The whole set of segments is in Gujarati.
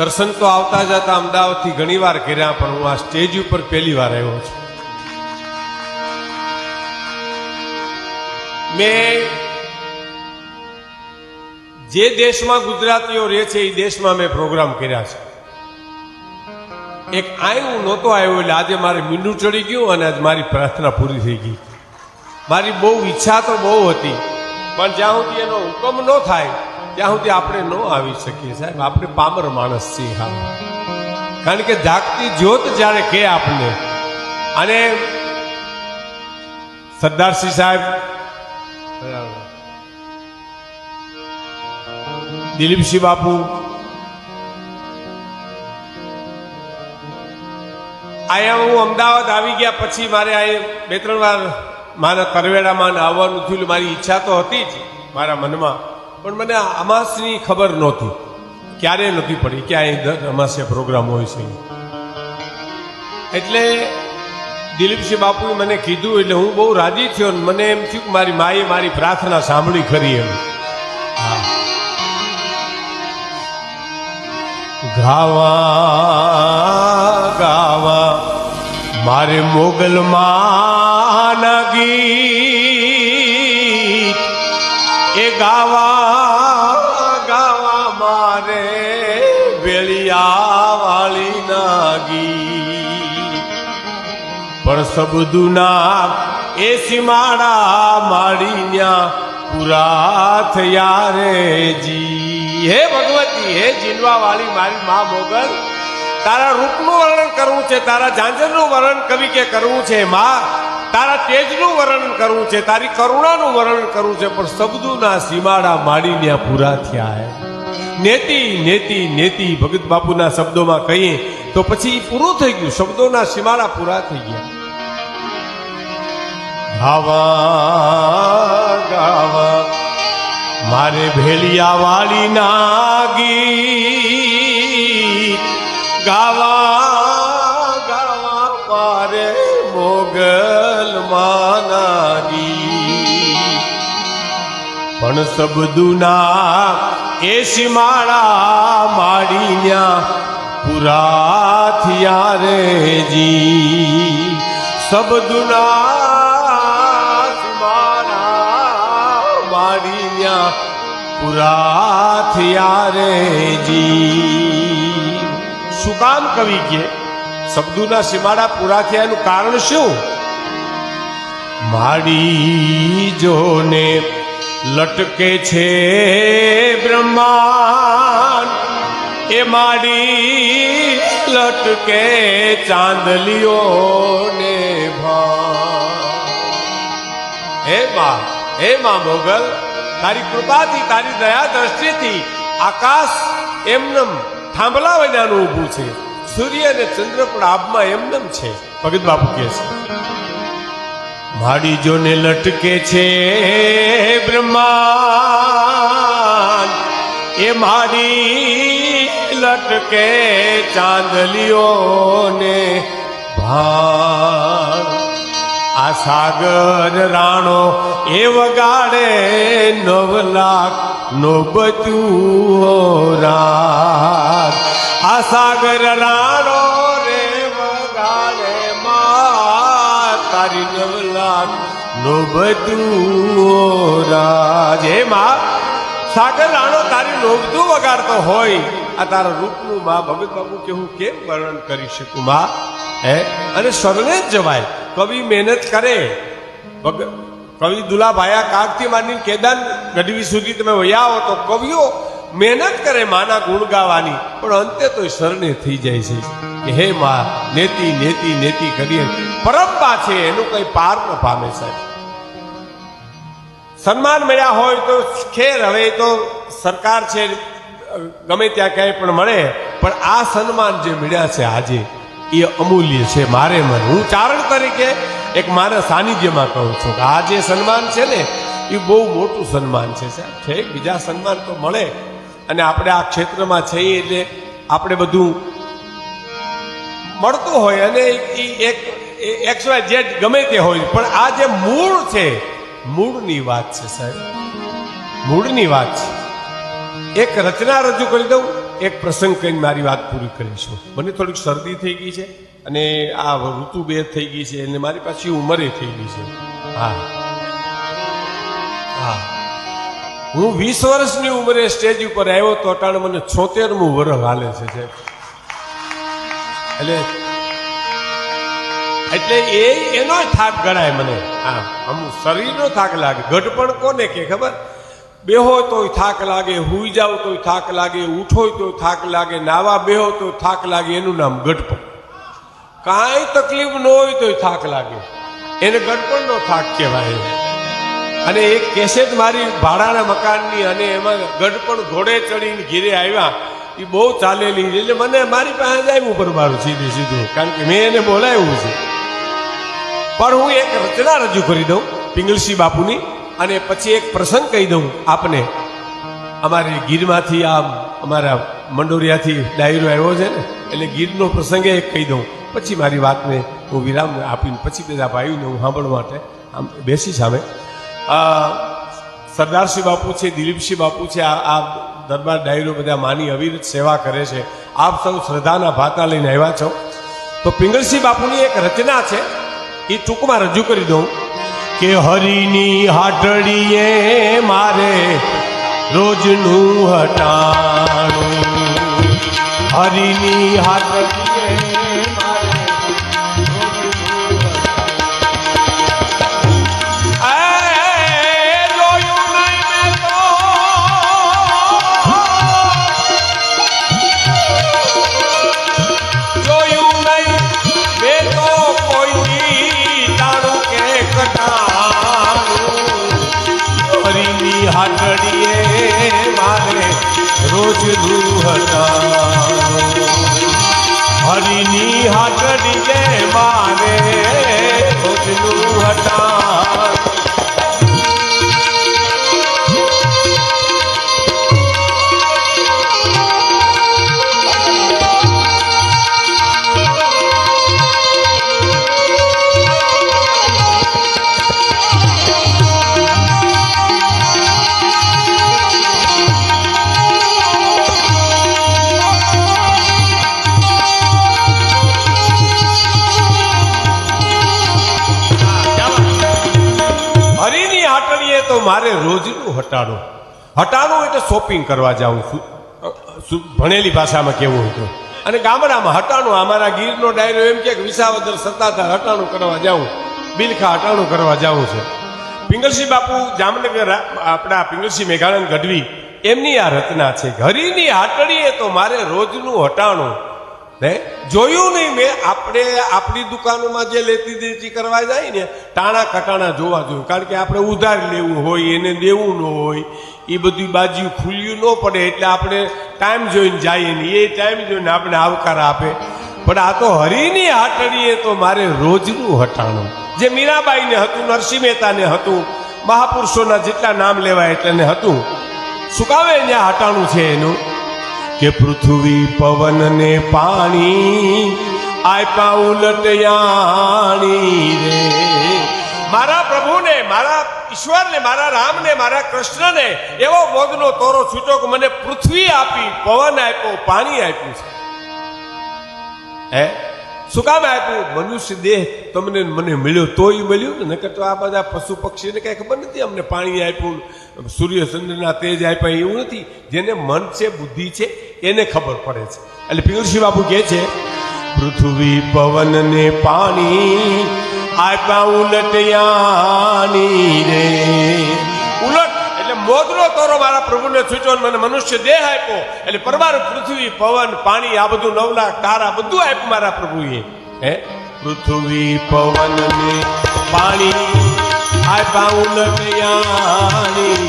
દર્શન તો આવતા જતા અમદાવાદથી ઘણી વાર કર્યા પણ હું આ સ્ટેજ ઉપર પહેલી વાર આવ્યો છું. મેં જે દેશમાં ગુજરાતીઓ રહે છે, એ દેશમાં મેં પ્રોગ્રામ કર્યા છે. એક આવ્યું નહોતો આવ્યો, એટલે આજે મારે મીંડું ચડી ગયું અને આજે મારી પ્રાર્થના પૂરી થઈ ગઈ. મારી બહુ ઈચ્છા તો બહુ હતી, પણ જ્યાં સુધી એનો હુકમ ન થાય ત્યાં સુધી આપણે ન આવી શકીએ સાહેબ. આપણે પામર માણસ છીએ હા. કારણ કે જાગતી જ્યોત જ્યારે કે આપણે અને સરદારસિંહ સાહેબ દિલીપસિંહ બાપુ અહીંયા હું અમદાવાદ આવી ગયા પછી મારે આ બે ત્રણ વાર મારા તરવેડામાં આવવાનું થયું. મારી ઈચ્છા તો હતી જ મારા મનમાં. પણ મને અમાસની ખબર નહોતી. ક્યારે નથી પડી કે અહીં અમાસે પ્રોગ્રામ હોય છે. એટલે દિલીપસિંહ બાપુએ મને કીધું, એટલે હું બહુ રાજી થયો ને મને એમ થયું કે મારી માએ મારી પ્રાર્થના સાંભળી ખરી એમ. ગાવા ગાવા, મારે મોગલ માં ગીત એ ગાવા ગાવા મારે વેળિયા વાળી ના પણ સબદુના એ સીમાડા માડી ન્યા પૂરા થયા રે જી. હે ભગવતી, હે જીનવા વાળી મારી મા મોગલ, તારા રૂપનું વર્ણન કરવું છે, તારા ઝાંઝરનું વર્ણન કવિ કે કરવું છે, માં તારા તેજનું વર્ણન કરવું છે, તારી કરુણાનું વર્ણન કરવું છે, પણ શબ્દોના સીમાડા માડી ન્યા પૂરા થયા હે. નેતિ નેતિ નેતિ, ભગત બાપુના શબ્દોમાં કહીએ તો પછી પૂરું થઈ ગયું, શબ્દોના સીમાડા પૂરા થઈ ગયા. ભાવા ગાવા, મારે ભેલિયા વાળી નાગી. ગાવા ગાવા મારે મોગલ માનાગી પણ સબદુના એ સીમાડા માડીન્યા પૂરા થયા રે જી. સબદુના સીમાડા માડીન્યા પૂરા થયા રે જી. શું કામ કવિ કે? શબ્દોના સીમાડા પૂરા થયાનું કારણ શું? માડી જોને લટકે છે બ્રહ્માંડ. એ માડી લટકે ચાંદલીઓ ને હે માં હે માં મોગલ, તારી કૃપાથી, તારી દયા દ્રષ્ટિથી આકાશ એમનેમ થાંભલા વૈનાનું ઊભું છે. સૂર્ય અને ચંદ્ર પણ આબમાં એમનેમ છે. ભગત બાપુ કહે છે. માડી જોને લટકે છે બ્રહ્મા એ મારી લટકે ચાંદલીઓને ભાર આ સાગર રાણો એ વગાડે નવ લાખ નો બચું રાત. આ સાગર રાણો તારી નવલાખ નો બધું સાગર રાણો તારી નોબતું વગાડતો હોય. આ તારા રૂપનું માં ભગત બાબુ કે હું કેમ વર્ણન કરી શકું માં? હે? અને સ્વર્ણે જ જવાય. કવિ મહેનત કરે. કવિ દુલાભાયા કાગથી માંડીને કેદાન ગઢવી સુધી તમે વયા તો કવિઓ મહેનત કરે માના ગુણ ગાવાની. પણ અંતે તો શરણે થઈ જાય છે. કે હે મા, નેતી નેતી નેતી કરીએ. પરંપરા છે, એનું કઈ પાર ન પામે સાહેબ. સન્માન મળ્યા હોય તો ખેર, હવે તો સરકાર છે, ગમે ત્યાં ક્યાંય પણ મળે, પણ આ સન્માન જે મળ્યા છે આજે, એ અમૂલ્ય છે મારે મન. હું ચારણ તરીકે એક મારા સાનિધ્યમાં કહું છું કે આ જે સન્માન છે ને, એ બહુ મોટું સન્માન છે સાહેબ. છે, બીજા સન્માન તો મળે, અને આપણે આ ક્ષેત્રમાં છીએ એટલે આપણે બધું મળતું હોય અને એ એક એક્સ વાય જેડ ગમે તે હોય, પણ આ જે મૂળ છે, મૂળની વાત છે, સાહેબ. મૂળની વાત છે. એક રચના રજૂ કરી દઉં, એક પ્રસંગ કહીને મારી વાત પૂરી કરીશું. મને થોડીક શરદી થઈ ગઈ છે અને આ ઋતુ બે થઈ ગઈ છે અને મારી પાછી ઉંમરે થઈ ગઈ છે. હા. હા. હું વીસ વર્ષની ઉંમરે સ્ટેજ ઉપર આવ્યો, તો અટાણે મને છોતેરમું વર્ષ હાલે છે, સાહેબ. એટલે એટલે એ એનો થાક ગણાય મને. હા અમુક શરીરનો થાક લાગે. ગઢપણ કોને કે ખબર? બેહો તોય થાક લાગે, હુઈ જાવ તોય થાક લાગે ઉઠો તોય થાક લાગે, નાવા બેહો તો થાક લાગે, એનું નામ ગઢપણ કાંઈ તકલીફ ન હોય તોય થાક લાગે. એને ગઢપણનો થાક કહેવાય. અને એક કેસેટ મારી ભાડાના મકાનની અને એમાં ગઢપણ ઘોડે ચડીને ઘીરે આવ્યા. એ બહુ ચાલેલી એટલે મને મારી પાસે જ આવ્યું પરબારું સીધું સીધું. કારણ કે મેં એને બોલાવ્યું છે. પણ હું એક રચના રજૂ કરી દઉં પિંગલસિંહ બાપુની અને પછી એક પ્રસંગ કહી દઉં આપને. અમારે ગીરમાંથી આ અમારા મંડોરિયાથી ડાયરો આવ્યો છે ને, એટલે ગીરનો પ્રસંગ એક કહી દઉં. પછી મારી વાતને હું વિરામ આપીને પછી બધા ભાઈઓને હું સાંભળવા માટે આમ બેસી સામે સરદારસિંહ બાપુ છે, દિલીપસિંહ બાપુ છે, આ આ દરબાર ડાયરો બધા માની અવિરત સેવા કરે છે. આપ સૌ શ્રદ્ધાના ભાતા લઈને આવ્યા છો. તો પિંગળસિંહ બાપુની એક રચના છે. એ ટૂંકમાં રજૂ કરી દઉં. કે હરિની હાટડીએ મારે રોજનું હટાણું. હરિની હાટડીએ હાટડીએ મારે રોજ દુહતા હરિની હાટડીએ મારે રોજ હટાણું મારે રોજનું હટાડો. હટાડો એટલે શોપિંગ કરવા જાઉં છું. ભણેલી ભાષામાં કેવું હતું અને ગામડામાં હટાણું અમારા ગીરનો ડાયરો એમ કે વિસાવદર સત્તાધાર હટાણું કરવા જાઉં. બિલખા હટાણું કરવા જાઉં છે. પિંગલસિંહ બાપુ જામનગર આપણા પિંગલસિંહ મેઘાણંદ ગઢવી, એમની આ રચના છે. ઘરીની હાટડીએ તો મારે રોજનું હટાણું હે? જોયું નહીં મેં? આપણે આપણી દુકાનોમાં જે લેતી દેતી કરવા જાય ને, ટાણા કટાણા જોવા જોઈએ કારણ કે આપણે ઉધાર લેવું હોય, એને દેવું ન હોય, એ બધી બાજુ ખુલ્યું ન પડે, એટલે આપણે ટાઈમ જોઈને જઈએ ને. એ ટાઈમ જોઈને આપણે આવકાર આપે. પણ આ તો હરીની હાટડીએ તો મારે રોજનું હટાણું. જે મીરાબાઈને હતું, નરસિંહ મહેતાને હતું, મહાપુરુષોના જેટલા નામ લેવાય એટલાને હતું. શું કાવે ત્યાં હટાણું છે એનું? કે પૃથ્વી પવન ને પાણી આપ્યા ઉલટયાણી રે. મારા પ્રભુને, મારા ઈશ્વરને, મારા રામને, મારા કૃષ્ણને એવો વગનો તોરો છૂટો કે મને પૃથ્વી આપી, પવન આપ્યો, પાણી આપ્યું છે. હે? શું કામ આપ્યું? મનુષ્ય દેહ તમને મને મળ્યો, તોય મળ્યું ને? નકર તો આ બધા પશુ પક્ષીને કઈ ખબર નથી અમને પાણી આપ્યું સૂર્ય ચંદ્રના તેજ આપ્યા, એવું નથી. જેને મન છે, બુદ્ધિ છે એને ખબર પડે છે. એટલે પિયુષી બાપુ કહે છે, પૃથ્વી પવન ને પાણી આપ્યા ઉલટયાની રે. ઉલટ, એટલે મોદનો તોરો મારા પ્રભુને ને મને મનુષ્ય દેહ આપ્યો. એટલે પરમાર પૃથ્વી, પવન, પાણી, આ બધું નવલા તારા બધું આપ્યું મારા પ્રભુએ. હે? પૃથ્વી પવન ને પાણી આપ્યા ઉલટયાની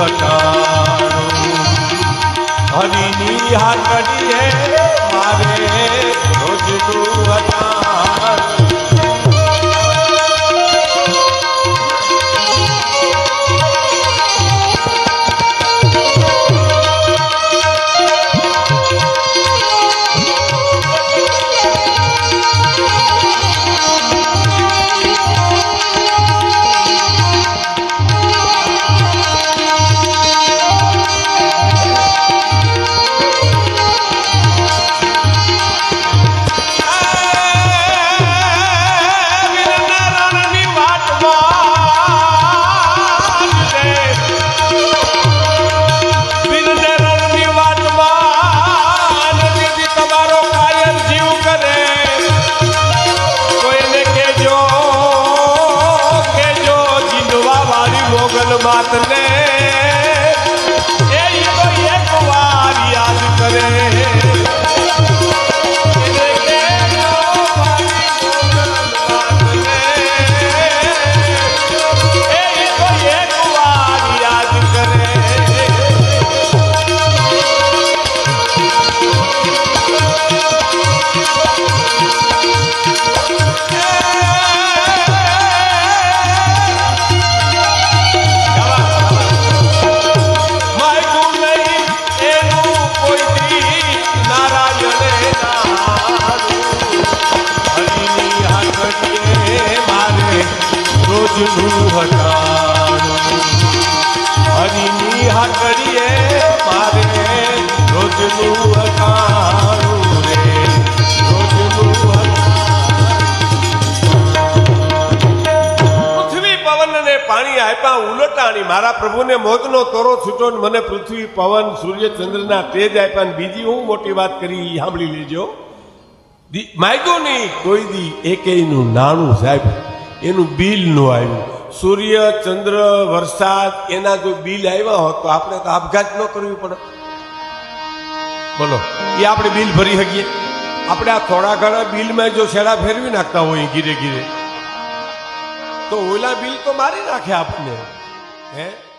હટાણું હરિની હાકડીએ મારે રોજનું વટાણ મોગલ મારે પ્રભુને મોજનો તોરો છૂટો ને મને પૃથ્વી પવન, સૂર્ય ચંદ્રના તેજ આપ્યા ને બીજી હું મોટી વાત કરી સાંભળી લેજો. માયગો નહીં કોઈ દી એકેયનું નાણું સાહેબ, એનું બિલ નો આવ્યું. સૂર્ય, ચંદ્ર, વરસાદ એના જો બિલ આવ્યા હોત તો આપણે તો આપઘાત ન કરવી પડે. બોલો, એ આપણે બિલ ભરી શકીએ. આપણે આ થોડા ઘણા બિલમાં જો છેડા ફેરવી નાખતા હોય ગીરે ગીરે તો ઓલા બિલ તો મારી નાખે આપણને. હે?